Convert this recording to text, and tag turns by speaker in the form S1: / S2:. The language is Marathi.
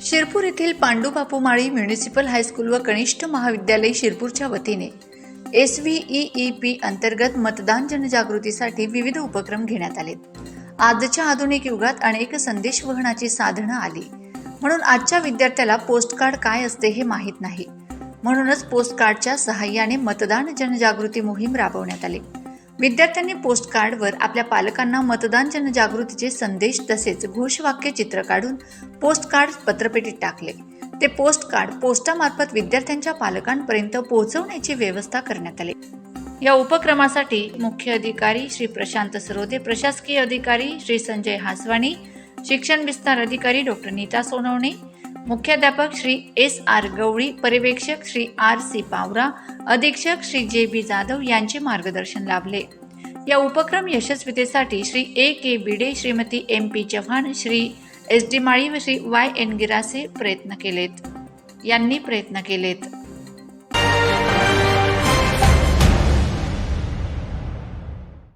S1: शिरपूर येथील पांडुबापू माळी म्युनिसिपल हायस्कूल व कनिष्ठ महाविद्यालय शिरपूरच्या वतीने एस व्ही ई पी अंतर्गत मतदान जनजागृतीसाठी विविध उपक्रम घेण्यात आले आजच्या आधुनिक युगात अनेक संदेश वहनाची साधनं आली. म्हणून आजच्या विद्यार्थ्याला पोस्टकार्ड काय असते हे माहीत नाही. म्हणूनच पोस्टकार्डच्या सहाय्याने मतदान जनजागृती मोहीम राबवण्यात आली. विद्यार्थ्यांनी पोस्टकार्डवर आपल्या पालकांना मतदान जनजागृतीचे संदेश तसेच घोषवाक्य चित्र काढून पोस्टकार्ड पत्रपेटीत टाकले. ते पोस्टकार्ड पोस्टामार्फत विद्यार्थ्यांच्या पालकांपर्यंत पोहोचवण्याची व्यवस्था करण्यात आली. या उपक्रमासाठी मुख्य अधिकारी श्री प्रशांत सरोदे प्रशासकीय अधिकारी श्री संजय हासवाणी शिक्षण विस्तार अधिकारी डॉक्टर नीता सोनवणे मुख्याध्यापक श्री एस आर गवळी पर्यवेक्षक श्री आर सी पावरा अधीक्षक श्री जे बी जाधव यांचे मार्गदर्शन लाभले. या उपक्रम यशस्वीतेसाठी Shri A K Bide Shrimati M P Chavan Shri S D Mali व श्री वाय एन गिरासे प्रयत्न केलेत. यांनी प्रयत्न केलेत.